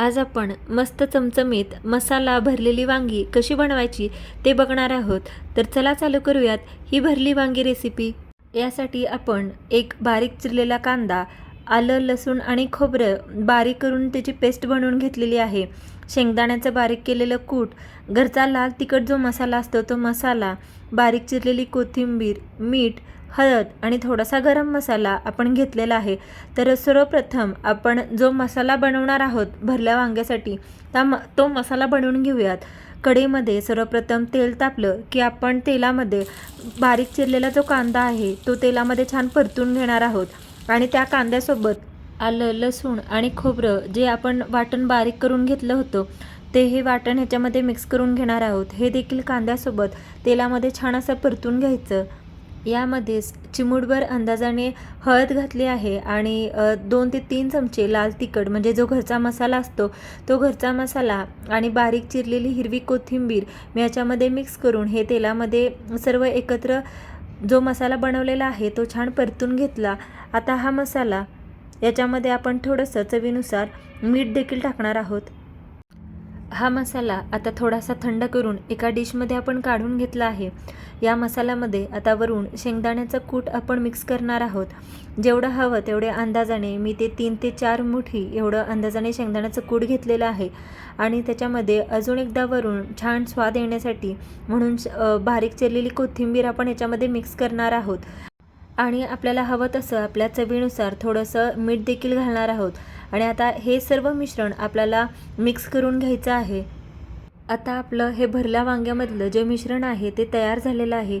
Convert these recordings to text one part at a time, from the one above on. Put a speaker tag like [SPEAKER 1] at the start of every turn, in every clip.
[SPEAKER 1] आज आपण मस्त चमचमीत मसाला भरलेली वांगी कशी बनवायची ते बघणार आहोत. तर चला चालू करूयात ही भरली वांगी रेसिपी यासाठी आपण एक बारीक चिरलेला कांदा आलं लसूण आणि खोबरं बारीक करून त्याची पेस्ट बनवून घेतलेली आहे. शेंगदाण्याचं बारीक केलेलं कूट घरचा लाल तिखट जो मसाला असतो तो मसाला बारीक चिरलेली कोथिंबीर मीठ हळद आणि थोडासा गरम मसाला आपण घेतलेला आहे. तर सर्वप्रथम आपण जो मसाला बनवणार आहोत भरल्या वांग्यासाठी त्या म तो मसाला बनवून घेऊयात. कढईमध्ये सर्वप्रथम तेल तापलं की आपण तेलामध्ये बारीक चिरलेला जो कांदा आहे तो तेलामध्ये छान परतून घेणार आहोत. आणि त्या कांद्यासोबत आलं लसूण आणि खोबरं जे आपण वाटण बारीक करून घेतलं होतं ते हे वाटण ह्याच्यामध्ये मिक्स करून घेणार आहोत. हे देखील कांद्यासोबत तेलामध्ये छान असं परतून घ्यायचं. यामध्येच चिमूटभर अंदाजाने हळद घातली आहे आणि दोन ते तीन चमचे लाल तिखट म्हणजे जो घरचा मसाला असतो तो घरचा मसाला आणि बारीक चिरलेली हिरवी कोथिंबीर मी याच्यामध्ये मिक्स करून हे तेलामध्ये सर्व एकत्र जो मसाला बनवलेला आहे तो छान परतून घेतला. आता हा मसाला याच्यामध्ये आपण थोडंसं चवीनुसार मीठ देखील टाकणार आहोत. हा मसाला आता थोडासा थंड करून एका डिशमध्ये आपण काढून घेतला आहे. या मसाल्यामध्ये आता वरून शेंगदाण्याचं कूट आपण मिक्स करणार आहोत. जेवढं हवं तेवढ्या अंदाजाने मी ते तीन ते चार मुठी एवढं अंदाजाने शेंगदाण्याचं कूट घेतलेलं आहे. आणि त्याच्यामध्ये अजून एकदा वरून छान स्वाद येण्यासाठी म्हणून बारीक चिरलेली कोथिंबीर आपण याच्यामध्ये मिक्स करणार आहोत. आणि आपल्याला हवं तसं आपल्या चवीनुसार थोडंसं मीठ देखील घालणार आहोत. आणि आता हे सर्व मिश्रण आपल्याला मिक्स करून घ्यायचं आहे. आता आपलं हे भरल्या वांग्यामधलं जे मिश्रण आहे ते तयार झालेलं आहे.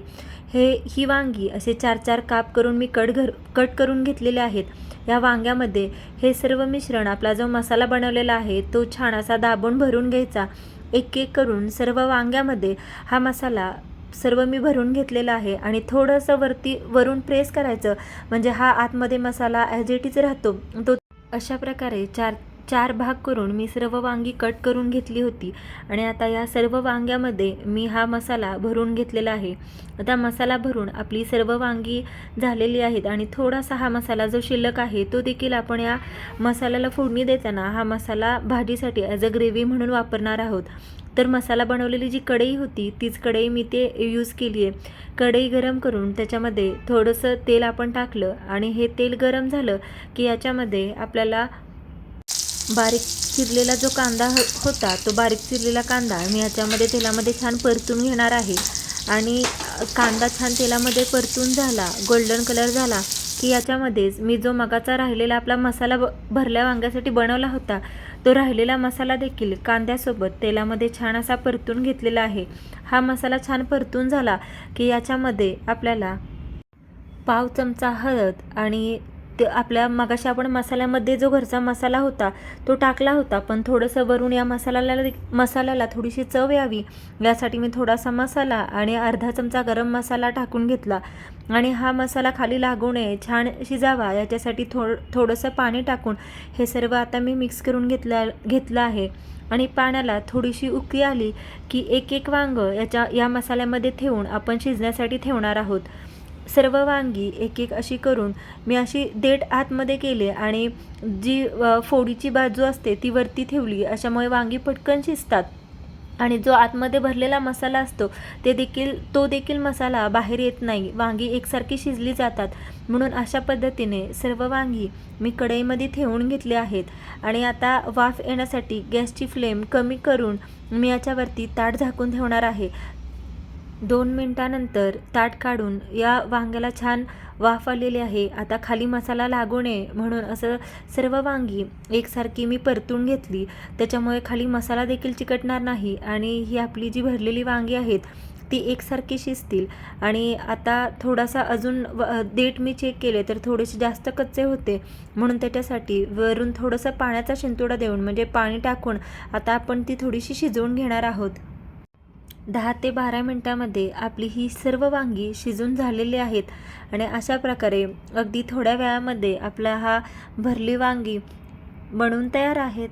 [SPEAKER 1] हे ही वांगी असे चार चार काप करून मी कट घर कट करून घेतलेले आहेत. या वांग्यामध्ये हे सर्व मिश्रण आपला जो मसाला बनवलेला आहे तो छान असा दाबून भरून घ्यायचा. एक एक करून सर्व वांग्यामध्ये हा मसाला सर्व मी भरून घेतलेला आहे आणि थोडंसं वरती वरून प्रेस करायचं. म्हणजे हा आतमध्ये मसाला ॲज इट इज राहतो तो अशा प्रकारे चार चार भाग करून मी सर्व वांगी कट करून घेतली होती. आणि आता या सर्व वांग्यामध्ये मी हा मसाला भरून घेतलेला आहे. आता मसाला भरून आपली सर्व वांगी झालेली आहेत आणि थोडासा हा मसाला जो शिल्लक आहे तो देखील आपण या मसाल्याला फोडणी देताना हा मसाला भाजीसाठी ॲज अ ग्रेव्ही म्हणून वापरणार आहोत. तर मसाला बनवलेली जी कढई होती तीच कढई मी ते यूज केली आहे कढई गरम करून त्याच्यामध्ये थोडंसं तेल आपण टाकलं आणि हे तेल गरम झालं की याच्यामध्ये आपल्याला बारीक चिरलेला जो कांदा हो होता तो बारीक चिरलेला कांदा मी याच्यामध्ये तेलामध्ये छान परतून घेणार आहे. आणि कांदा छान तेलामध्ये परतून झाला गोल्डन कलर झाला की याच्यामध्येच मी जो मगाचा राहिलेला आपला मसाला ब भरल्या वांग्यासाठी बनवला होता तो राहिलेला मसाला देखील कांद्यासोबत तेलामध्ये छान असा परतून घेतलेला आहे. हा मसाला छान परतून झाला की याच्यामध्ये आपल्याला पाव चमचा हळद आणि ते आपल्या मगाशी आपण मसाल्यामध्ये जो घरचा मसाला होता तो टाकला होता पण थोडंसं वरून या मसाल्याला मसाल्याला थोडीशी चव यावी. यासाठी मी थोडासा मसाला आणि अर्धा चमचा गरम मसाला टाकून घेतला आणि हा मसाला खाली लागू नये छान शिजावा. याच्यासाठी थोड थोडंसं पाणी टाकून हे सर्व आता मी मिक्स करून घेतलं घेतलं आहे. आणि पाण्याला थोडीशी उकळी आली की एक एक वांग याच्या या मसाल्यामध्ये ठेवून आपण शिजण्यासाठी ठेवणार आहोत. सर्व वांगी एक एक अशी करून मी अशी देठ आतमध्ये केले आणि जी फोडीची बाजू असते ती वरती ठेवली. अशामुळे वांगी पटकन शिजतात. आणि जो आतमध्ये भरलेला मसाला असतो ते देखील तो देखील मसाला बाहेर येत नाही. वांगी एकसारखी शिजली जातात. म्हणून अशा पद्धतीने सर्व वांगी मी कढईमध्ये ठेवून घेतले आहेत. आणि आता वाफ येण्यासाठी गॅसची फ्लेम कमी करून मी याच्यावरती ताट झाकून ठेवणार आहे. दोन मिनटानंतर ताट काढून या वांग्याला छान वाफ आलेली आहे. आता खाली मसाला लागू नये म्हणून असं सर्व वांगी एकसारखी मी परतून घेतली. त्याच्यामुळे खाली मसाला देखील चिकटणार नाही आणि ही आपली जी भरलेली वांगी आहेत ती एकसारखी शिजतील. आणि आता थोडासा अजून व देठ मी चेक केले तर थोडेसे जास्त कच्चे होते. म्हणून त्याच्यासाठी वरून थोडंसं पाण्याचा शिंतोडा देऊन म्हणजे पाणी टाकून आता आपण ती थोडीशी शिजवून घेणार आहोत. दहा ते बारा मिनटामध्ये आपली ही सर्व वांगी शिजून झालेली आहेत. आणि अशा प्रकारे अगदी थोड्या वेळामध्ये आपला हा भरली वांगी बनून तयार आहेत.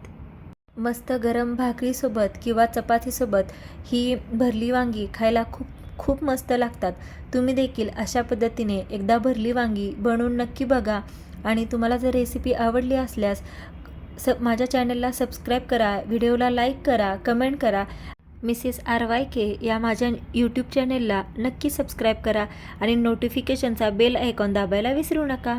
[SPEAKER 1] मस्त गरम भाकरीसोबत किंवा चपातीसोबत ही भरली वांगी खायला खूप खूप मस्त लागतात. तुम्ही देखील अशा पद्धतीने एकदा भरली वांगी बनवून नक्की बघा. आणि तुम्हाला जर रेसिपी आवडली असल्यास स माझ्या चॅनलला सबस्क्राईब करा व्हिडिओला लाईक करा कमेंट करा. मिसेस आर वाय के या माझ्या यूट्यूब चॅनेलला नक्की सबस्क्राईब करा आणि नोटिफिकेशनचा बेल आयकॉन दाबायला विसरू नका.